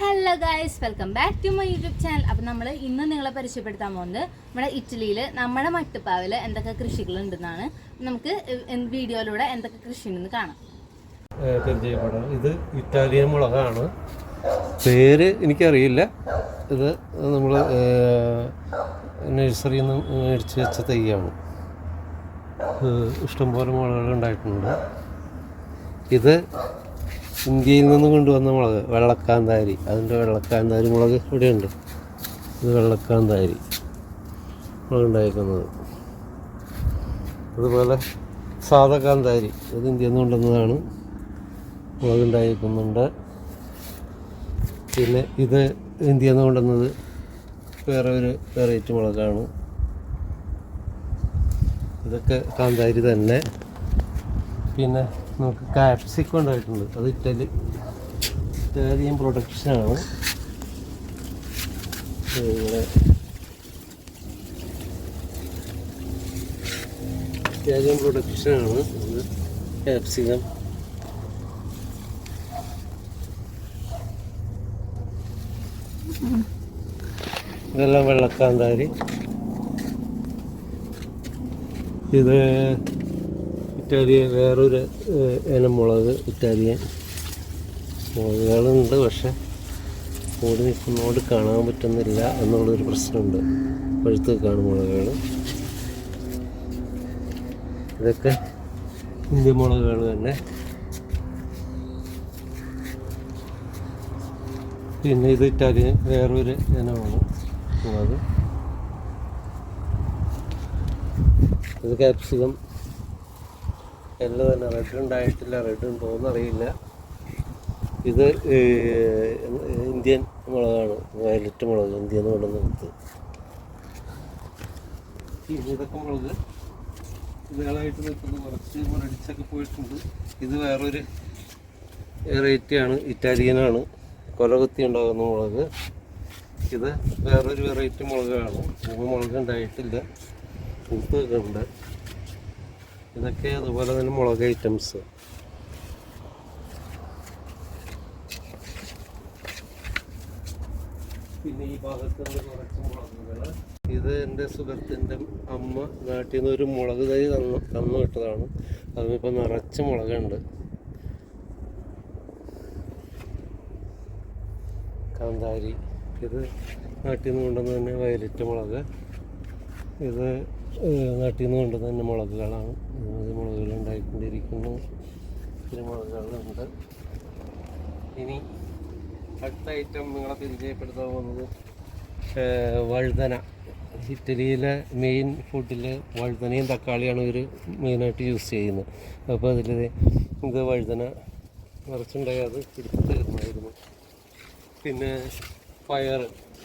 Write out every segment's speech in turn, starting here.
Hello guys welcome back to my YouTube channel അപ്പം നമ്മൾ ഇന്ന് നിങ്ങളെ പരിചയപ്പെടുത്താൻ പോകുന്നത് നമ്മുടെ ഇറ്റലിയിൽ നമ്മുടെ മട്ടുപ്പാവിൽ എന്തൊക്കെ കൃഷികൾ ഉണ്ടെന്നാണ് നമുക്ക് വീഡിയോയിലൂടെ എന്തൊക്കെ കൃഷി ഉണ്ടെന്ന് കാണാം ഇത് ഇറ്റാലിയൻ മുളകാണ്. പേര് എനിക്കറിയില്ല. ഇത് നമ്മൾ നഴ്സറിയിൽ നിന്ന് മേടിച്ച് വെച്ച തൈയാണ്. ഇഷ്ടംപോലെ മുളകൾ ഉണ്ടായിട്ടുണ്ട്. ഇത് ഇന്ത്യയിൽ നിന്ന് കൊണ്ടുവന്ന മുളക്. വെള്ളക്കാന്താരി. അതിന്റെ വെള്ളക്കാന്താരി മുളക് ഇവിടെയുണ്ട്. ഇത് വെള്ളക്കാന്താരി മുളക് ഉണ്ടായിരിക്കുന്നത് അതുപോലെ സാധകാന്താരി. ഇത് ഇന്ത്യയിൽ നിന്ന് കൊണ്ടുവന്നതാണ്. മുളക് ഉണ്ടായിരിക്കുന്നുണ്ട്. പിന്നെ ഇത് ഇന്ത്യയിൽ നിന്ന് കൊണ്ടുവന്നത് വേറെ ഒരു വെറൈറ്റി മുളകാണ്. ഇതൊക്കെ കാന്താരി തന്നെ. പിന്നെ നമുക്ക് കാപ്സിക്കം ഉണ്ടായിട്ടുണ്ട് അത് ഇറ്റലി. ഇറ്റാലിയൻ പ്രൊഡക്ഷനാണ്. ഇവിടെ ഇറ്റാലിയൻ പ്രൊഡക്ഷനാണ്. കാപ്സിക്കം ഇതെല്ലാം വെള്ളക്കാന്താരി. ഇത് ഇറ്റാലിയൻ വേറൊരു ഇനമുളക് ഇനം മുളക് ഇറ്റാലിയൻ മുളകുകളുണ്ട്. പക്ഷെ കൂടി നിൽക്കുന്നതുകൊണ്ട് കാണാൻ പറ്റുന്നില്ല എന്നുള്ളൊരു പ്രശ്നമുണ്ട്. പഴുത്ത് കാണും മുളകുകൾ. ഇതൊക്കെ ഇന്ത്യൻ മുളകുകൾ തന്നെ. പിന്നെ ഇത് ഇറ്റാലിയൻ വേറൊരു ഇനമാണ് മുളക്. ഇത് ക്യാപ്സിക്കം എല്ലാം തന്നെ റെഡ് ഉണ്ടായിട്ടില്ല റെഡ് ഉണ്ടോയെന്ന് അറിയില്ല. ഇത് ഇന്ത്യൻ മുളകാണ് വയലറ്റ് മുളക് ഇന്ത്യയിൽ നിന്ന് കൊണ്ടുവന്ന് കൊടുത്ത് പിന്നെ ഇതൊക്കെ മുളക് ഇതുകളായിട്ട് നിൽക്കുന്നത് കുറച്ച് മുരടിച്ചൊക്കെ പോയിട്ടുണ്ട്. ഇത് വേറൊരു വെറൈറ്റിയാണ് ഇറ്റാലിയനാണ്. കൊലകുത്തി ഉണ്ടാകുന്ന മുളക്. ഇത് വേറൊരു വെറൈറ്റി മുളകാണ്. മുളക് ഉണ്ടായിട്ടില്ല. പൂത്തൊക്കെ ഉണ്ട്. ഇതൊക്കെ അതുപോലെ തന്നെ മുളക് ഐറ്റംസ് പിന്നെ ഈ ഭാഗത്തുണ്ട് കുറച്ച് മുളകുകൾ. ഇത് എന്റെ സുഹൃത്തിന്റെ അമ്മ നാട്ടിൽ നിന്ന് ഒരു മുളക് തൈ തന്നു തന്നു വിട്ടതാണ്. അതിപ്പോൾ നിറച്ച് മുളകുണ്ട്. കാന്താരി. ഇത് നാട്ടിൽ നിന്ന് കൊണ്ടുവന്ന് തന്നെ വയലറ്റ് മുളക്. ഇത് നാട്ടിൽ നിന്ന് കൊണ്ട് തന്നെ മുളകുകളാണ് മുളകുകൾ ഉണ്ടായിക്കൊണ്ടിരിക്കുന്നു ഇതിന് മുളകുകളുണ്ട് ഇനി അടുത്ത ഐറ്റം നിങ്ങളെ പരിചയപ്പെടുത്താൻ പോകുന്നത് വഴുതന. ഇറ്റലിയിലെ മെയിൻ ഫുഡിൽ വഴുതനയും തക്കാളിയാണ് ഇവർ മെയിനായിട്ട് യൂസ് ചെയ്യുന്നത്. അപ്പോൾ അതിൽ ഇത് വഴുതന നിറച്ചുണ്ടായി അത് എടുത്ത് തരുന്നതായിരുന്നു. പിന്നെ പയർ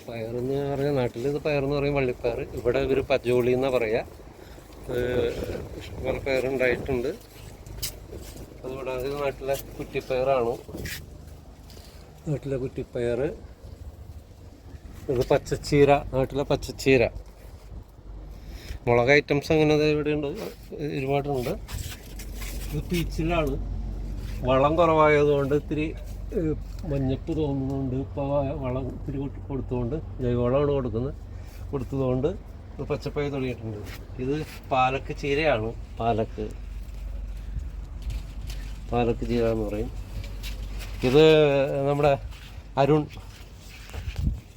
പയർ എന്ന് പറഞ്ഞാൽ നാട്ടിൽ ഇത് പയർ എന്ന് പറയും വള്ളിപ്പയർ. ഇവിടെ ഇവർ പജോളി എന്നാണ് പറയാ. ഏഹ് ഇഷ്ടംപോലെ പയറുണ്ടായിട്ടുണ്ട്. അതുകൂടാതെ നാട്ടിലെ കുറ്റിപ്പയറാണ്. നാട്ടിലെ കുറ്റിപ്പയർ. ഇത് പച്ചച്ചീര നാട്ടിലെ പച്ചച്ചീര. മുളക് ഐറ്റംസ് അങ്ങനെ ഇവിടെയുണ്ട് ഒരുപാടുണ്ട്. ഇത് പീച്ചിലാണ്. വളം കുറവായതുകൊണ്ട് ഇത്തിരി മഞ്ഞപ്പ് തോന്നുന്നുണ്ട്. ഇപ്പോൾ വളം ഇത്തിരി കൊടു- കൊടുത്തുകൊണ്ട് ജൈവവളമാണ് കൊടുക്കുന്നത്. കൊടുത്തതുകൊണ്ട് പച്ചപ്പായി തുടങ്ങിയിട്ടുണ്ട്. ഇത് പാലക്ക് ചീരയാണ്. പാലക്ക്. പാലക്ക് ചീര എന്ന് പറയും. ഇത് നമ്മുടെ അരുൺ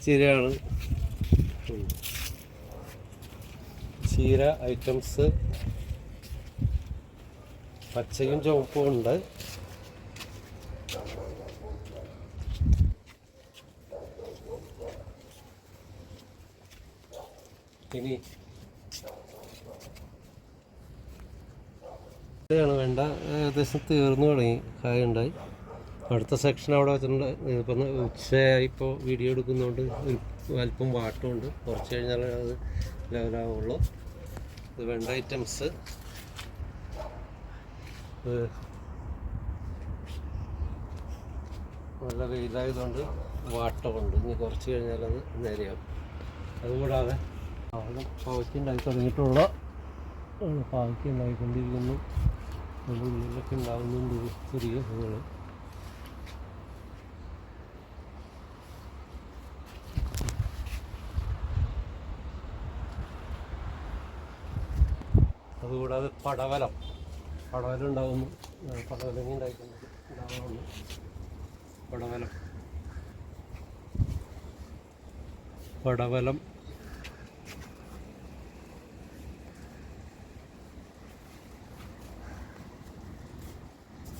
ചീരയാണ്. ചീര ഐറ്റംസ്. പച്ചയും ചുവപ്പും ഉണ്ട്. ഇനി ഇതാണ് വേണ്ട. ഏകദേശം തീർന്നു തുടങ്ങി. കായ ഉണ്ടായി. അടുത്ത സെക്ഷൻ അവിടെ വെച്ചിട്ടുണ്ട്. ഇപ്പം ഉച്ചയായി ഇപ്പോൾ വീഡിയോ എടുക്കുന്നതുകൊണ്ട് അല്പം വാട്ടമുണ്ട്. കുറച്ച് കഴിഞ്ഞാൽ അത് ലെവലാവുള്ളൂ. ഇത് വേണ്ട ഐറ്റംസ് നല്ല വെയിലായതുകൊണ്ട് വാട്ടമുണ്ട്. ഇനി കുറച്ച് കഴിഞ്ഞാൽ അത് നേരെയാവും. അതുകൂടാതെ പാവയ്ക്കുണ്ടായി തുടങ്ങിയിട്ടുള്ള പാവയ്ക്ക് ഉണ്ടായിക്കൊണ്ടിരിക്കുന്നു നമ്മുടെ ഉള്ളിലൊക്കെ ഉണ്ടാകുന്നുണ്ട് ചെറിയ പൂകൾ അതുകൂടാതെ പടവലം. പടവലം ഉണ്ടാകുന്നു. പടവലങ്ങി ഉണ്ടായിട്ടുണ്ട്. ഉണ്ടാകാറുണ്ട് പടവലം. പടവലം.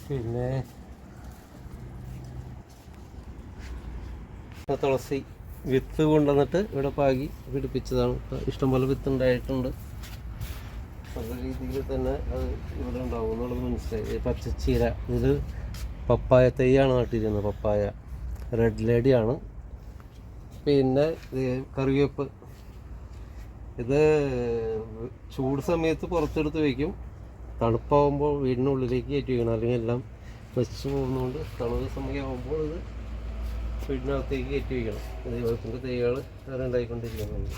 പിന്നെ തുളസി വിത്ത് കൊണ്ടുവന്നിട്ട് ഇവിടെ പാകി പിടിപ്പിച്ചതാണ്. ഇഷ്ടംപോലെ വിത്ത് ഉണ്ടായിട്ടുണ്ട്. നല്ല രീതിയിൽ തന്നെ അത് ഇവിടെ ഉണ്ടാവും എന്നുള്ളത് മനസ്സിലായി. പച്ചച്ചീര ഇത് പപ്പായ തെയ്യാണ് നട്ടിരിക്കുന്നത് പപ്പായ. റെഡ് ലേഡിയാണ് പിന്നെ കറിവേപ്പ്. ഇത് ചൂട് സമയത്ത് പുറത്തെടുത്ത് വയ്ക്കും തണുപ്പാകുമ്പോൾ വീടിനുള്ളിലേക്ക് കയറ്റി വയ്ക്കണം അല്ലെങ്കിൽ എല്ലാം നശിച്ചു പോകുന്നതുകൊണ്ട് തണുപ്പ് സമയമാകുമ്പോൾ ഇത് വീടിനകത്തേക്ക് കയറ്റി വയ്ക്കണം ദൈവത്തിന്റെ തൈകൾ വേറെ ഉണ്ടായിക്കൊണ്ടിരിക്കുന്നുണ്ട്.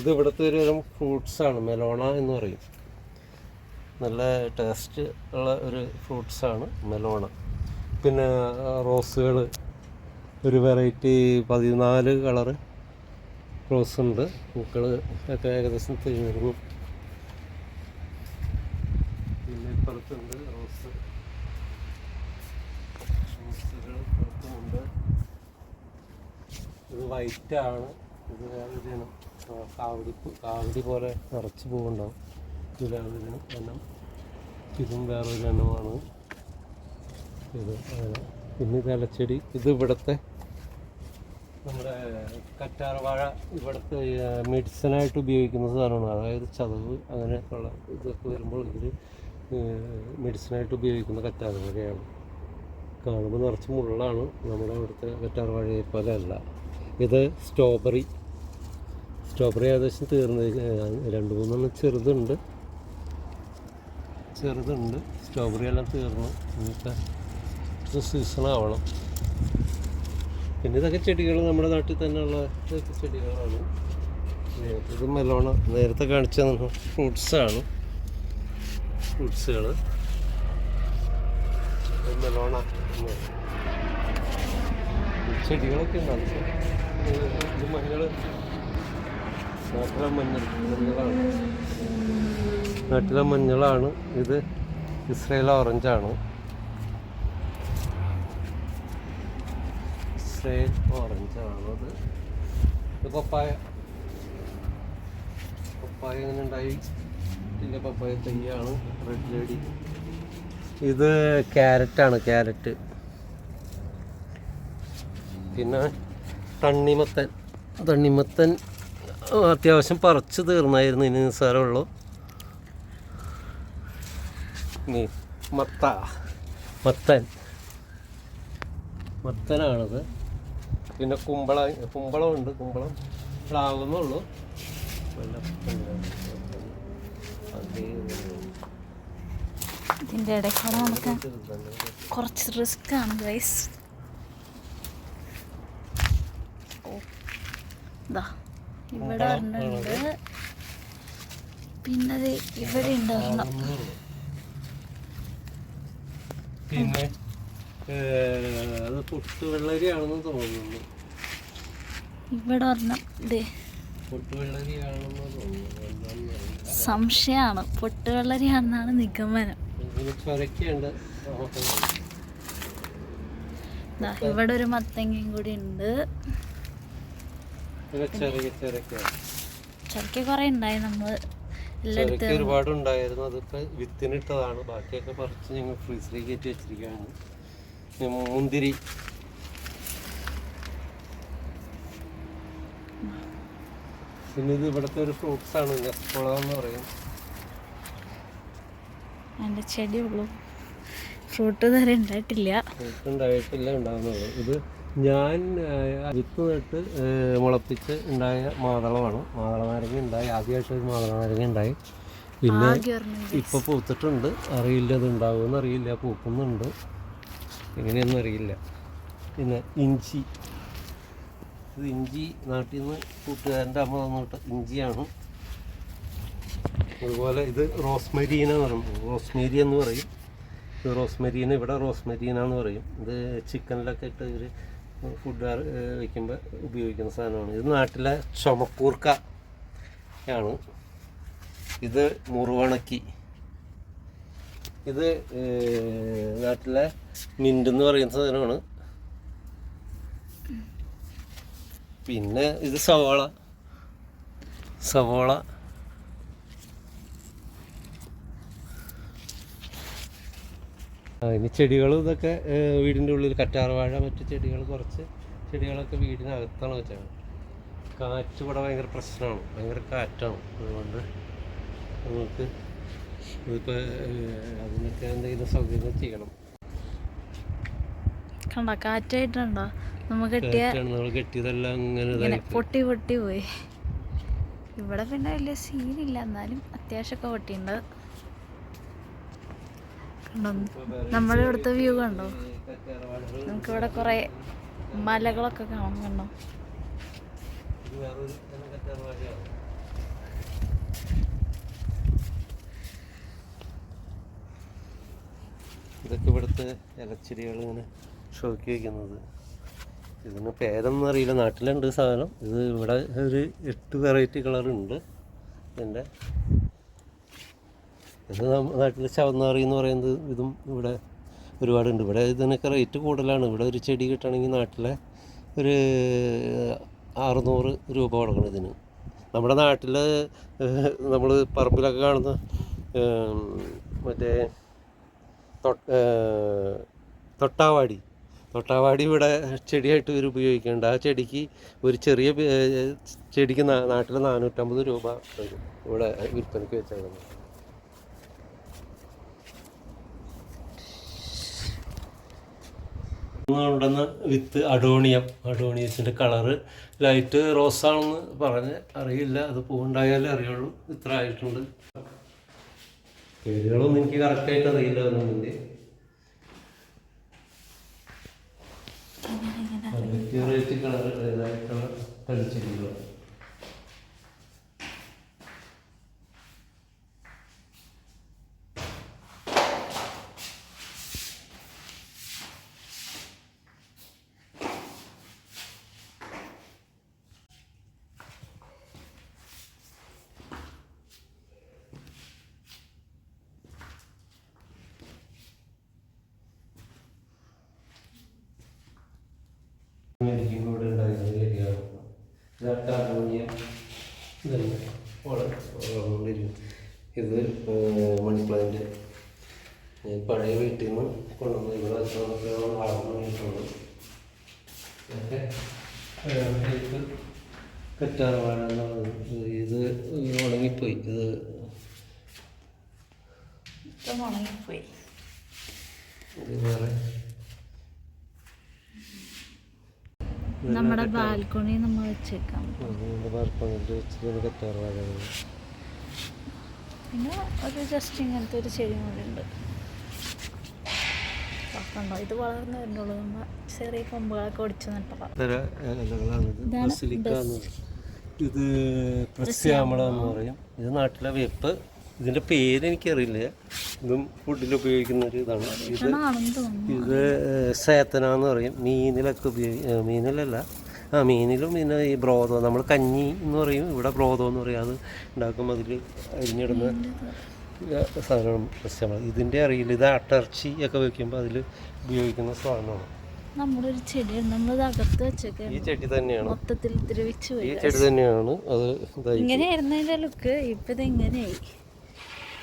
ഇത് ഇവിടുത്തെ ഒരു തരം ഫ്രൂട്ട്സാണ് മെലോണ എന്ന് പറയും. നല്ല ടേസ്റ്റ് ഉള്ള ഒരു ഫ്രൂട്ട്സാണ് മെലോണ. പിന്നെ റോസുകൾ ഒരു വെറൈറ്റി പതിനാല് കളറ് റോസ് ഉണ്ട് പൂക്കൾ ഒക്കെ ഏകദേശം തിരിഞ്ഞിരുന്നു പിന്നെ ഇപ്പുറത്തുണ്ട് റോസ് റോസുകൾ ഇപ്പുറത്തുമുണ്ട് ഇത് വൈറ്റ് ആണ് ഇത് വേറൊരു കാവടി കാവടി പോലെ നിറച്ച് പൂവുണ്ടാവും. ഇത് വേറൊരു എണ്ണം. ഇതും വേറൊരു എണ്ണമാണ് ഇത് പിന്നെ ഇത് ഇലച്ചെടി. ഇത് ഇവിടുത്തെ നമ്മുടെ കറ്റാർവാഴ ഇവിടുത്തെ മെഡിസിനായിട്ട് ഉപയോഗിക്കുന്ന സാധനമാണ്. അതായത് ചതവ് അങ്ങനെയൊക്കെയുള്ള ഇതൊക്കെ വരുമ്പോൾ ഇതിൽ മെഡിസിനായിട്ട് ഉപയോഗിക്കുന്ന കറ്റാർവാഴയാണ്. കാണുമ്പോൾ നിറച്ച് മുള്ളാണ്. നമ്മുടെ ഇവിടുത്തെ കറ്റാർവാഴയെ പോലെ അല്ല. ഇത് സ്ട്രോബെറി സ്ട്രോബെറി ഏകദേശം തീർന്ന് രണ്ട് മൂന്നെണ്ണം ചെറുതുണ്ട്. ചെറുതുണ്ട്. സ്ട്രോബെറി എല്ലാം തീർന്നു. ഇന്നത്തെ സീസൺ ആവണം. പിന്നെ ഇതൊക്കെ ചെടികൾ നമ്മുടെ നാട്ടിൽ തന്നെയുള്ള ഇതൊക്കെ ചെടികളാണ്. ഇത് മെലോണ നേരത്തെ കാണിച്ച ഫ്രൂട്ട്സാണ് ഫ്രൂട്ട്സുകൾ മെലോണ ചെടികളൊക്കെ ഉണ്ടാകും നാട്ടിലെ മഞ്ഞളാണ്. നാട്ടിലെ മഞ്ഞളാണ്. ഇത് ഇസ്രയേൽ ഓറഞ്ചാണ് ഇസ്രയേൽ ഓറഞ്ചാണത് ഇത് പപ്പായ. പപ്പായ എങ്ങനെ ഉണ്ടായി? ഇതിന്റെ പപ്പായ തയ്യാണ് റെഡ് ലേഡി ഇത് ക്യാരറ്റാണ് ക്യാരറ്റ് പിന്നെ തണ്ണിമത്തൻ. തണ്ണിമത്തൻ അത്യാവശ്യം പറിച്ച് തീർന്നായിരുന്നു ഇനി നിസ്സാരമുള്ളൂ. മത്ത മത്തൻ. മത്തനാണത്. പിന്നെ കുമ്പള കുമ്പളമുണ്ട് കുമ്പളം. ഇടാവുന്നുള്ളൂ ഇതിന്റെ ഇടയ്ക്കൂടെ നമുക്ക് കുറച്ച് റിസ്ക് ആണ് ഗൈസ് ഇതാ ഇവിടെ പിന്നെ ഇവിടെ ഉണ്ട് ഒരെണ്ണം പിന്നെ ഏഹ്, അത് പൊട്ടുവെള്ളരിയാണെന്ന് തോന്നുന്നു. ഇവിടെ ഒരെണ്ണം ഇതേ പൊട്ടുവെള്ളരിയാണെന്ന് തോന്നുന്നു. സംശയമാണ്. പൊട്ടുവെള്ളരിയാണെന്നാണ് നിഗമനം. ഇവിടെ ഒരു മത്തങ്ങയും കൂടി ഉണ്ട്. ചൊരക്ക കുറേ ഉണ്ടായി നമ്മൾ ഒരുപാട് ഉണ്ടായിരുന്നു. അതിപ്പോ വിത്തിനിട്ടതാണ്. ബാക്കിയൊക്കെ പറിച്ച് ഞങ്ങൾ ഫ്രീസിലേക്ക് കയറ്റി വെച്ചിരിക്കുകയാണ്. മുന്തിരി. പിന്നെ ഇത് ഇവിടുത്തെ ഒരു ഫ്രൂട്ട്സ് ആണ്. നെസ്പോള എന്ന് പറയും. അതിന്റെ ചെടിയുള്ളൂ ഫ്രൂട്ട് ഇതുവരെ ഉണ്ടായിട്ടില്ല. ഫ്രൂട്ട് ഉണ്ടായിട്ടില്ല ഉണ്ടാകുന്നുള്ളൂ ഇത് ഞാൻ വിത്ത് നട്ട് മുളപ്പിച്ച് ഉണ്ടായ മാതളമാണ്. മാതള നാരങ്ങ ഉണ്ടായി. ആദ്യമായിട്ട് ഒരു മാതള നാരങ്ങ ഉണ്ടായി. പിന്നെ ഇപ്പൊ പൂത്തിട്ടുണ്ട്. അറിയില്ല അത് ഉണ്ടാവുമെന്ന് അറിയില്ല. പൂക്കുന്നുണ്ട്. എങ്ങനെയൊന്നും അറിയില്ല. പിന്നെ ഇഞ്ചി. ഇത് ഇഞ്ചി നാട്ടിൽ നിന്ന് കൂട്ടുകാരന്റെ അമ്മ തന്നിട്ട് ഇഞ്ചിയാണ്. അതുപോലെ ഇത് റോസ്മരീന എന്ന് പറയും. റോസ്മേരി എന്ന് പറയും. റോസ്മരീന. ഇവിടെ റോസ്മരീന എന്ന് പറയും. ഇത് ചിക്കനിലൊക്കെ ഇട്ട് ഇവർ ഫുഡ് വയ്ക്കുമ്പോൾ ഉപയോഗിക്കുന്ന സാധനമാണ്. ഇത് നാട്ടിലെ ചുമക്കൂർക്ക ആണ്. ഇത് മുറുവണക്കി. ഇത് നാട്ടിലെ മിന്റ് എന്ന് പറയുന്ന സാധനമാണ്. പിന്നെ ഇത് സവോള. സവോള. ഇനി ചെടികളും ഇതൊക്കെ വീടിന്റെ ഉള്ളിൽ കറ്റാർവാഴ മറ്റു ചെടികൾ കുറച്ച് ചെടികളൊക്കെ വീടിനകത്താണ് വെച്ചാൽ കാറ്റ് ഇവിടെ ഭയങ്കര പ്രശ്നമാണ് ഭയങ്കര കാറ്റാണ്. അതുകൊണ്ട് നമുക്ക് ഇതിപ്പോൾ അതിനൊക്കെ എന്തെങ്കിലും സൗകര്യം ചെയ്യണം. കണ്ട കാറ്റായിട്ടുണ്ടോ. നമ്മ കെട്ടിയ നമ്മൾ കെട്ടിയതെല്ലാം ഇങ്ങനെ പൊട്ടി പൊട്ടി പോയി. ഇവിടെ പിന്നെ വലിയ സീനില്ല എന്നാലും അത്യാവശ്യമൊക്കെ പൊട്ടിയുണ്ട് കണ്ടോ നമ്മുടെ ഇവിടുത്തെ വ്യൂ കണ്ടോ? നമുക്ക് ഇവിടെ കുറേ മലകളൊക്കെ കാണാൻ കണ്ടോ? ഇതൊക്കെ ഇവിടുത്തെ ഇലച്ചെടികൾ ഇങ്ങനെ ഷോക്കി വയ്ക്കുന്നത് ഇതിന് പേരൊന്നും അറിയില്ല. നാട്ടിലുണ്ട് സാധനം. ഇത് ഇവിടെ ഒരു എട്ട് വെറൈറ്റി കളറുണ്ട് ഇതിന്റെ ഇത് നാട്ടിൽ ചവന്നാറി എന്ന് പറയുന്നത് ഇതും ഇവിടെ ഒരുപാടുണ്ട്. ഇവിടെ ഇതിനൊക്കെ റേറ്റ് കൂടുതലാണ്. ഇവിടെ ഒരു ചെടി കിട്ടണമെങ്കിൽ നാട്ടിലെ ഒരു അറുന്നൂറ് രൂപ കൊടുക്കണം ഇതിന്. നമ്മുടെ നാട്ടിൽ നമ്മൾ പറമ്പിലൊക്കെ കാണുന്ന മറ്റേ തൊട്ടാവാടി. തൊട്ടാവാടി ഇവിടെ ചെടിയായിട്ട് ഇവർ ഉപയോഗിക്കുന്നുണ്ട്. ആ ചെടിക്ക് ഒരു ചെറിയ ചെടിക്ക് നാട്ടിൽ നാനൂറ്റമ്പത് രൂപ ഇവിടെ വിൽപ്പനയ്ക്ക് വെച്ചേക്കുന്നത്. കൊണ്ടുവന്ന വിത്ത് അഡോണിയം. അഡോണിയത്തിന്റെ കളറ് ലൈറ്റ് റോസാണെന്ന് പറഞ്ഞ് അറിയില്ല. അത് പൂവുണ്ടായാലേ അറിയുള്ളൂ. ഇത്ര ആയിട്ടുണ്ട്. പേരുകളൊന്നും എനിക്ക് കറക്റ്റായിട്ട് അറിയില്ല അതിന്റെ വെറൈറ്റി കളർ ഏതായിട്ടുള്ള കളിച്ചെടികൾ അമേരിക്കൻ കൂടെ ഉണ്ടായിരുന്ന ചെടിയാണ് ഇതൊക്കെ അമോണിയം ഇതല്ല വളർന്നുകൊണ്ടിരിക്കും ഇത് മണി പ്ലാന്റ് പഴയ വീട്ടിൽ നിന്ന് കൊണ്ടുവന്ന് ഇവിടെ വെച്ചൊക്കെ വളർന്നു കഴിഞ്ഞിട്ടുണ്ട് ഇതൊക്കെ ഇത് കറ്റാർവാഴ എന്നുള്ളത് ഇത് ഉണങ്ങിപ്പോയി ഇത് ഉണങ്ങിപ്പോയി ഇത് വേറെ. നമ്മുടെ ബാൽക്കണി നമ്മൾ വെച്ചേക്കാം. ബാൽക്കണിയിൽ വെച്ചത് കറ്റാർവാഴകൾ പിന്നെ ഒരു ജസ്റ്റ് ഇങ്ങനത്തെ ഒരു ചെടി കൂടി ഉണ്ട്. കണ്ടോ? ഇത് വളർന്നു വരുന്നുള്ളൂ. നമ്മൾ ചെറിയ കൊമ്പുകളൊക്കെ ഒടിച്ചു നട്ടതാണ് ഇത്. പ്രസ്യാമള എന്ന് പറയും. ഇത് നാട്ടിലെ വേപ്പ്. ഇതിന്റെ പേര് എനിക്കറിയില്ല. ഇതും ഫുഡിൽ ഉപയോഗിക്കുന്ന ഒരു ഇതാണ്. ഇത് ഇത് സേത്തന എന്ന് പറയും. മീനിലൊക്കെ ഉപയോഗി ഏ, മീനിലല്ല. ആ മീനിലും പിന്നെ ഈ ബ്രോതോ. നമ്മൾ കഞ്ഞി എന്ന് പറയും. ഇവിടെ ബ്രോതോ എന്ന് പറയും. അത് ഉണ്ടാക്കുമ്പോൾ അതിൽ അരിഞ്ഞിടുന്ന സാധനമാണ് പ്രശ്നമാണ് ഇതിന്റെ അറിയില്ല ഇത് അട്ടർച്ചി ഒക്കെ വെക്കുമ്പോൾ അതിൽ ഉപയോഗിക്കുന്ന സാധനമാണ്. നമ്മളൊരു ഒരു ചെടി നമ്മളിത് അകത്ത് ഈ വെച്ചേക്കാണ് ചെടി തന്നെയാണ്. മൊത്തത്തിൽ ദ്രവിച്ചു ഈ ചെടി തന്നെയാണ്. അത് ഇങ്ങനെയായിരുന്നു അതിന്റെ ലുക്ക്. ഇപ്പം ഇത് ഇങ്ങനെയായി.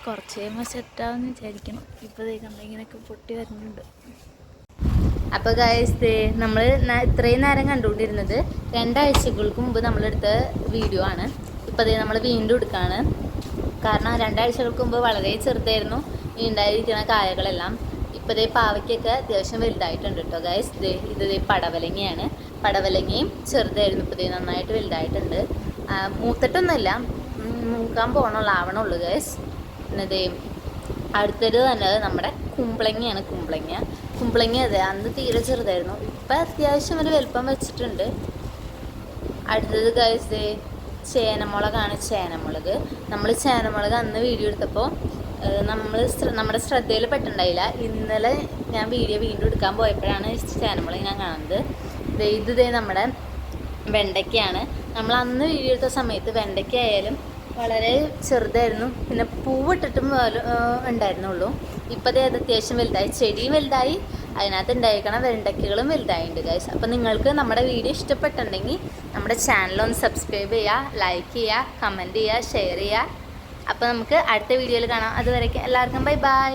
കുറച്ച് കഴിയുമ്പോൾ സെറ്റാവെന്ന് വിചാരിക്കണം ഇപ്പം ഇത് കണ്ട ഇങ്ങനെയൊക്കെ പൊട്ടി വരുന്നുണ്ട്. അപ്പോൾ ഗൈസ് നമ്മൾ ഇത്രയും നേരം കണ്ടുകൊണ്ടിരുന്നത് രണ്ടാഴ്ചകൾക്ക് മുമ്പ് നമ്മളെടുത്ത വീഡിയോ ആണ്. ഇപ്പൊ ദേ നമ്മൾ വീണ്ടും എടുക്കുകയാണ് കാരണം രണ്ടാഴ്ചകൾക്ക് മുമ്പ് വളരെ ചെറുതായിരുന്നു ഈ ഉണ്ടായിരിക്കുന്ന കായകളെല്ലാം. ഇപ്പോൾ ദേ പാവയ്ക്കൊക്കെ അത്യാവശ്യം വലുതായിട്ടുണ്ട് കേട്ടോ ഗൈസ് ഇത് ദേ പടവലങ്ങയാണ്. പടവലങ്ങയും ചെറുതായിരുന്നു ഇപ്പോൾ നന്നായിട്ട് വലുതായിട്ടുണ്ട്. മൂത്തിട്ടൊന്നുമില്ല മൂക്കാൻ പോകണുള്ളൂ ആവണുള്ളൂ ഗൈസ് പിന്നെ ദേ അടുത്തത് തന്നെ നമ്മുടെ കുമ്പളങ്ങയാണ് കുമ്പളങ്ങ. കുമ്പളങ്ങ അതെ അന്ന് തീരെ ചെറുതായിരുന്നു. ഇപ്പം അത്യാവശ്യം ഒരു വലുപ്പം വെച്ചിട്ടുണ്ട്. അടുത്തത് കഴിച്ച് ചേനമുളകാണ് ചേനമുളക്. നമ്മൾ ചേനമുളക് അന്ന് വീഡിയോ എടുത്തപ്പോൾ നമ്മൾ നമ്മുടെ ശ്രദ്ധയിൽ പെട്ടിട്ടുണ്ടായില്ല. ഇന്നലെ ഞാൻ വീഡിയോ വീണ്ടും എടുക്കാൻ പോയപ്പോഴാണ് ചേനമുളക് ഞാൻ കാണുന്നത്. ഇത് ദേ നമ്മുടെ വെണ്ടയ്ക്കയാണ്. നമ്മൾ അന്ന് വീഡിയോ എടുത്ത സമയത്ത് വെണ്ടയ്ക്ക ആയാലും വളരെ ചെറുതായിരുന്നു. പിന്നെ പൂവിട്ടിട്ടും ഉണ്ടായിരുന്നുള്ളൂ. ഇപ്പം അത് അത്യാവശ്യം വലുതായി. ചെടിയും വലുതായി. അതിനകത്ത് ഉണ്ടായിരിക്കണ വെണ്ടയ്ക്കകളും വലുതായിട്ടുണ്ട് ഗൈസ് അപ്പം നിങ്ങൾക്ക് നമ്മുടെ വീഡിയോ ഇഷ്ടപ്പെട്ടിട്ടുണ്ടെങ്കിൽ നമ്മുടെ ചാനൽ ഒന്ന് സബ്സ്ക്രൈബ് ചെയ്യുക ലൈക്ക് ചെയ്യുക കമന്റ് ചെയ്യുക ഷെയർ ചെയ്യുക. അപ്പോൾ നമുക്ക് അടുത്ത വീഡിയോയിൽ കാണാം. അതുവരേക്കും എല്ലാവർക്കും ബൈ ബൈ